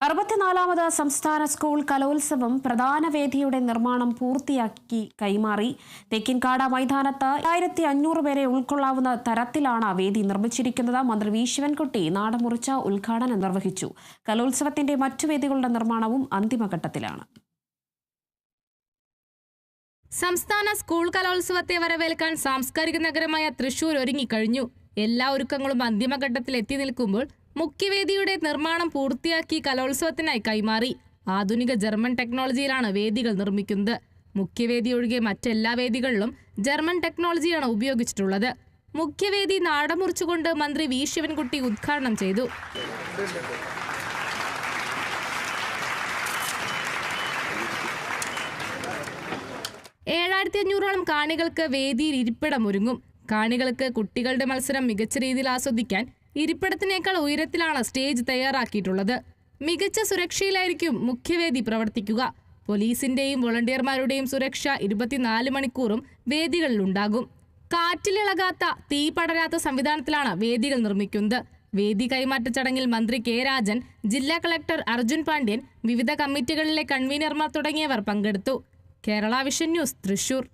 അറുപത്തിനാലാമത് സംസ്ഥാന സ്കൂൾ കലോത്സവം പ്രധാന വേദിയുടെ നിർമ്മാണം പൂർത്തിയാക്കി കൈമാറി. തെക്കിൻകാട് മൈതാനത്ത് ആയിരത്തി അഞ്ഞൂറ് പേരെ ഉൾക്കൊള്ളാവുന്ന തരത്തിലാണ് വേദി നിർമ്മിച്ചിരിക്കുന്നത്. മന്ത്രി വി. ശിവൻകുട്ടി നാടമുറിച്ച ഉദ്ഘാടനം നിർവഹിച്ചു. കലോത്സവത്തിന്റെ മറ്റു വേദികളുടെ നിർമ്മാണവും അന്തിമഘട്ടത്തിലാണ്. സംസ്ഥാന സ്കൂൾ കലോത്സവത്തെ വരവേൽക്കാൻ സാംസ്കാരിക നഗരമായ തൃശൂർ ഒരുങ്ങിക്കഴിഞ്ഞു. എല്ലാ ഒരുക്കങ്ങളും അന്തിമഘട്ടത്തിൽ എത്തി നിൽക്കുമ്പോൾ മുഖ്യവേദിയുടെ നിർമ്മാണം പൂർത്തിയാക്കി കലോത്സവത്തിനായി കൈമാറി. ആധുനിക ജർമ്മൻ ടെക്നോളജിയിലാണ് വേദികൾ നിർമ്മിക്കുന്നത്. മുഖ്യവേദി ഒഴികെ മറ്റെല്ലാ വേദികളിലും ജർമ്മൻ ടെക്നോളജിയാണ് ഉപയോഗിച്ചിട്ടുള്ളത്. മുഖ്യവേദി നാടമുറിച്ചുകൊണ്ട് മന്ത്രി വി. ശിവൻകുട്ടി ഉദ്ഘാടനം ചെയ്തു. ഏഴായിരത്തി അഞ്ഞൂറോളം കാണികൾക്ക് വേദിയിൽ ഇരിപ്പിടം ഒരുങ്ങും. കാണികൾക്ക് കുട്ടികളുടെ മത്സരം മികച്ച രീതിയിൽ ആസ്വദിക്കാൻ ഇരിപ്പിടത്തിനേക്കാൾ ഉയരത്തിലാണ് സ്റ്റേജ് തയ്യാറാക്കിയിട്ടുള്ളത്. മികച്ച സുരക്ഷയിലായിരിക്കും മുഖ്യവേദി പ്രവർത്തിക്കുക. പോലീസിന്റെയും വോളണ്ടിയർമാരുടെയും സുരക്ഷ ഇരുപത്തിനാല് മണിക്കൂറും വേദികളിലുണ്ടാകും. കാറ്റിലിളകാത്ത തീ പടരാത്ത സംവിധാനത്തിലാണ് വേദികൾ നിർമ്മിക്കുന്നത്. വേദി കൈമാറ്റ ചടങ്ങിൽ മന്ത്രി കെ രാജൻ ജില്ലാ കളക്ടർ അർജുൻ പാണ്ഡ്യൻ വിവിധ കമ്മിറ്റികളിലെ കൺവീനർമാർ തുടങ്ങിയവർ പങ്കെടുത്തു. Kerala vision news Thrissur.